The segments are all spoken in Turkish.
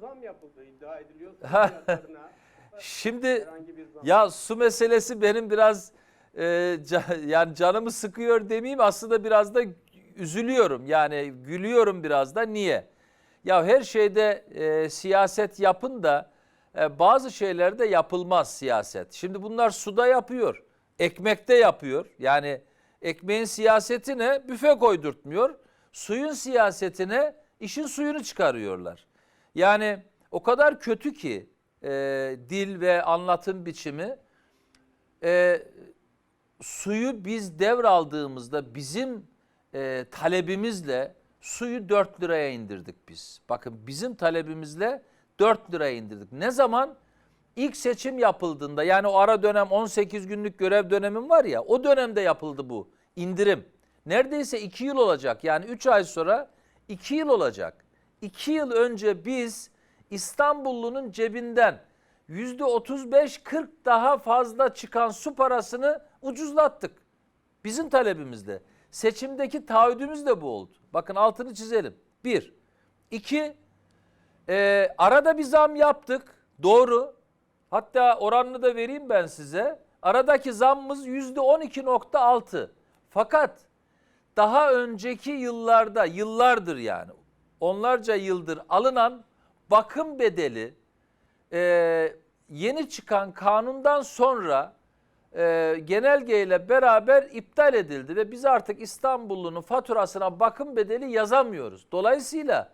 zam yapıldı iddia ediliyor. Şimdi ya su meselesi benim biraz e, ca- yani canımı sıkıyor demeyeyim aslında biraz da üzülüyorum. Yani gülüyorum biraz da niye? Ya her şeyde e, siyaset yapın da e, bazı şeylerde yapılmaz siyaset. Şimdi bunlar suda yapıyor, ekmekte yapıyor. Yani ekmeğin siyasetine büfe koydurtmuyor. Suyun siyasetine işin suyunu çıkarıyorlar. Yani o kadar kötü ki e, dil ve anlatım biçimi. E, suyu biz devraldığımızda bizim e, talebimizle suyu 4 liraya indirdik biz. Bakın bizim talebimizle 4 liraya indirdik. Ne zaman? İlk seçim yapıldığında yani o ara dönem 18 günlük görev dönemim var ya o dönemde yapıldı bu indirim. Neredeyse 2 yıl olacak yani 3 ay sonra 2 yıl olacak. 2 yıl önce biz İstanbullunun cebinden %35-40 daha fazla çıkan su parasını ucuzlattık. Bizim talebimizde. Seçimdeki taahhüdümüz de bu oldu. Bakın altını çizelim. Bir. İki, e, arada bir zam yaptık. Doğru. Hatta oranını da vereyim ben size. Aradaki zammımız yüzde 12.6. Fakat daha önceki yıllarda, yıllardır yani onlarca yıldır alınan bakım bedeli e, yeni çıkan kanundan sonra e, genelgeyle beraber iptal edildi ve biz artık İstanbullunun faturasına bakım bedeli yazamıyoruz. Dolayısıyla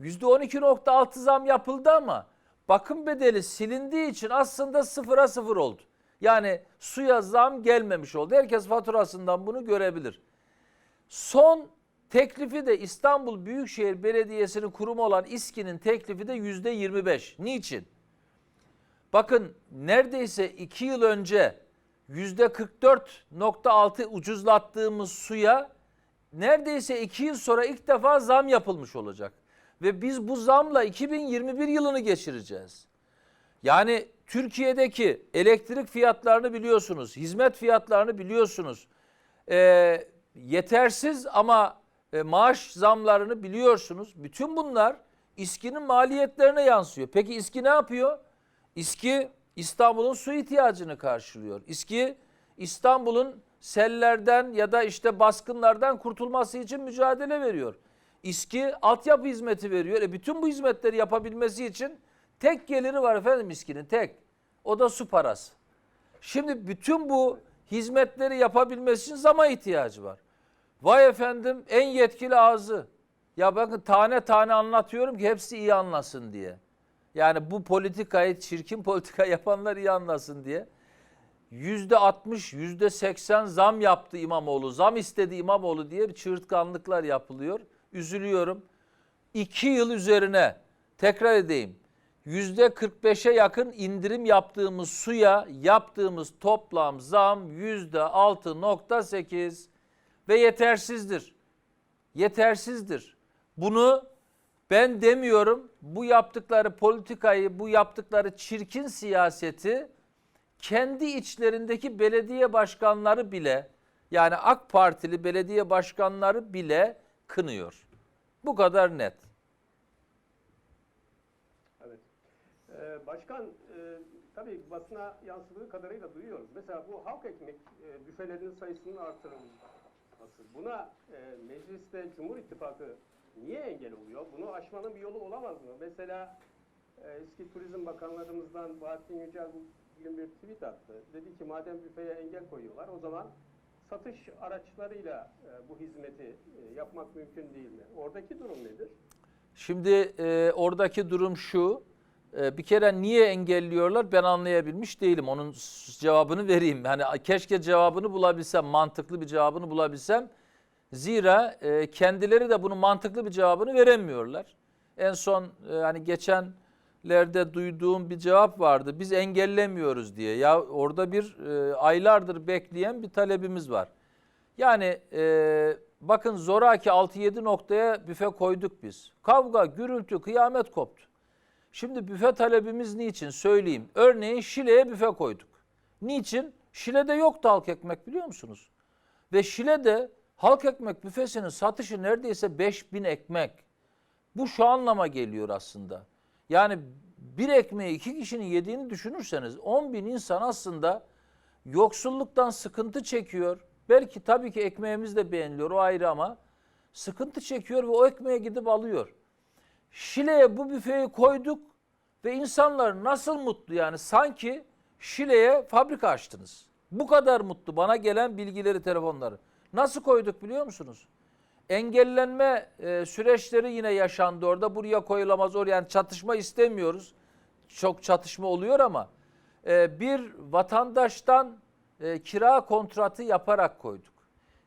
%12.6 zam yapıldı ama bakım bedeli silindiği için aslında sıfıra sıfır oldu. Yani suya zam gelmemiş oldu. Herkes faturasından bunu görebilir. Son teklifi de İstanbul Büyükşehir Belediyesi'nin kurumu olan İSKİ'nin teklifi de yüzde 25. Niçin? Bakın neredeyse 2 yıl önce yüzde 44.6 ucuzlattığımız suya neredeyse 2 yıl sonra ilk defa zam yapılmış olacak. Ve biz bu zamla 2021 yılını geçireceğiz. Yani Türkiye'deki elektrik fiyatlarını biliyorsunuz, hizmet fiyatlarını biliyorsunuz. Ee, yetersiz ama e, maaş zamlarını biliyorsunuz. Bütün bunlar İSKİ'nin maliyetlerine yansıyor. Peki İSKİ ne yapıyor? İSKİ İstanbul'un su ihtiyacını karşılıyor. İSKİ İstanbul'un sellerden ya da işte baskınlardan kurtulması için mücadele veriyor. İSKİ altyapı hizmeti veriyor. E bütün bu hizmetleri yapabilmesi için tek geliri var efendim İSKİ'nin tek. O da su parası. Şimdi bütün bu hizmetleri yapabilmesi için zaman ihtiyacı var. Vay efendim en yetkili ağzı. Ya bakın tane tane anlatıyorum ki hepsi iyi anlasın diye. Yani bu politikayı çirkin politika yapanlar iyi anlasın diye. Yüzde 60, yüzde 80 zam yaptı İmamoğlu, zam istedi İmamoğlu diye bir çığırtkanlıklar yapılıyor. Üzülüyorum. İki yıl üzerine tekrar edeyim. Yüzde 45'e yakın indirim yaptığımız suya yaptığımız toplam zam yüzde 6.8 ve yetersizdir. Yetersizdir. Bunu ben demiyorum. Bu yaptıkları politikayı, bu yaptıkları çirkin siyaseti kendi içlerindeki belediye başkanları bile yani AK Partili belediye başkanları bile kınıyor. Bu kadar net. Evet. Ee, başkan e, tabii basına yansıdığı kadarıyla duyuyoruz. Mesela bu halk ekmek e, büfelerinin sayısının artırılması. Buna e, mecliste Cumhur İttifakı niye engel oluyor? Bunu aşmanın bir yolu olamaz mı? Mesela e, eski Turizm Bakanlarımızdan Bahattin Yücel bugün bir tweet attı. Dedi ki madem büfeye engel koyuyorlar o zaman satış araçlarıyla e, bu hizmeti e, yapmak mümkün değil mi? Oradaki durum nedir? Şimdi e, oradaki durum şu. E, bir kere niye engelliyorlar ben anlayabilmiş değilim. Onun cevabını vereyim. Hani keşke cevabını bulabilsem, mantıklı bir cevabını bulabilsem. Zira e, kendileri de bunun mantıklı bir cevabını veremiyorlar. En son e, hani geçenlerde duyduğum bir cevap vardı. Biz engellemiyoruz diye. Ya orada bir e, aylardır bekleyen bir talebimiz var. Yani bakın zoraki 6-7 noktaya büfe koyduk biz. Kavga, gürültü, kıyamet koptu. Şimdi büfe talebimiz niçin söyleyeyim. Örneğin Şile'ye büfe koyduk. Niçin? Şile'de yoktu halk ekmek biliyor musunuz? Ve Şile'de halk ekmek büfesinin satışı neredeyse 5000 ekmek. Bu şu anlama geliyor aslında. Yani bir ekmeği iki kişinin yediğini düşünürseniz 10 bin insan aslında yoksulluktan sıkıntı çekiyor. Belki tabii ki ekmeğimiz de beğeniliyor o ayrı ama sıkıntı çekiyor ve o ekmeğe gidip alıyor. Şile'ye bu büfeyi koyduk ve insanlar nasıl mutlu yani sanki Şile'ye fabrika açtınız. Bu kadar mutlu bana gelen bilgileri telefonları. Nasıl koyduk biliyor musunuz? Engellenme e, süreçleri yine yaşandı orada. Buraya koyulamaz oraya yani çatışma istemiyoruz. Çok çatışma oluyor ama e, bir vatandaştan e, kira kontratı yaparak koyduk.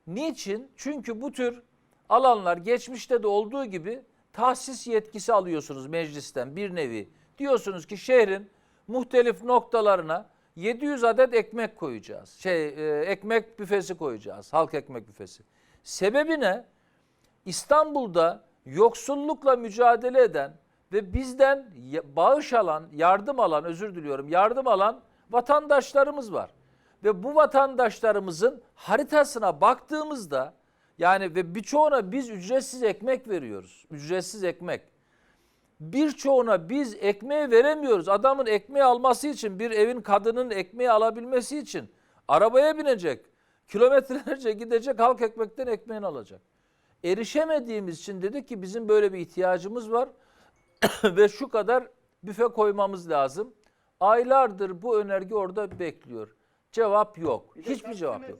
Niçin? Çünkü bu tür alanlar geçmişte de olduğu gibi tahsis yetkisi alıyorsunuz meclisten bir nevi. Diyorsunuz ki şehrin muhtelif noktalarına 700 adet ekmek koyacağız. Şey e, ekmek büfesi koyacağız. Halk ekmek büfesi. Sebebi ne? İstanbul'da yoksullukla mücadele eden ve bizden bağış alan, yardım alan, özür diliyorum, yardım alan vatandaşlarımız var. Ve bu vatandaşlarımızın haritasına baktığımızda yani ve birçoğuna biz ücretsiz ekmek veriyoruz. Ücretsiz ekmek. Birçoğuna biz ekmeği veremiyoruz. Adamın ekmeği alması için bir evin kadının ekmeği alabilmesi için arabaya binecek. Kilometrelerce gidecek halk ekmekten ekmeğini alacak. Erişemediğimiz için dedik ki bizim böyle bir ihtiyacımız var ve şu kadar büfe koymamız lazım. Aylardır bu önerge orada bekliyor. Cevap yok. Hiçbir cevap yok.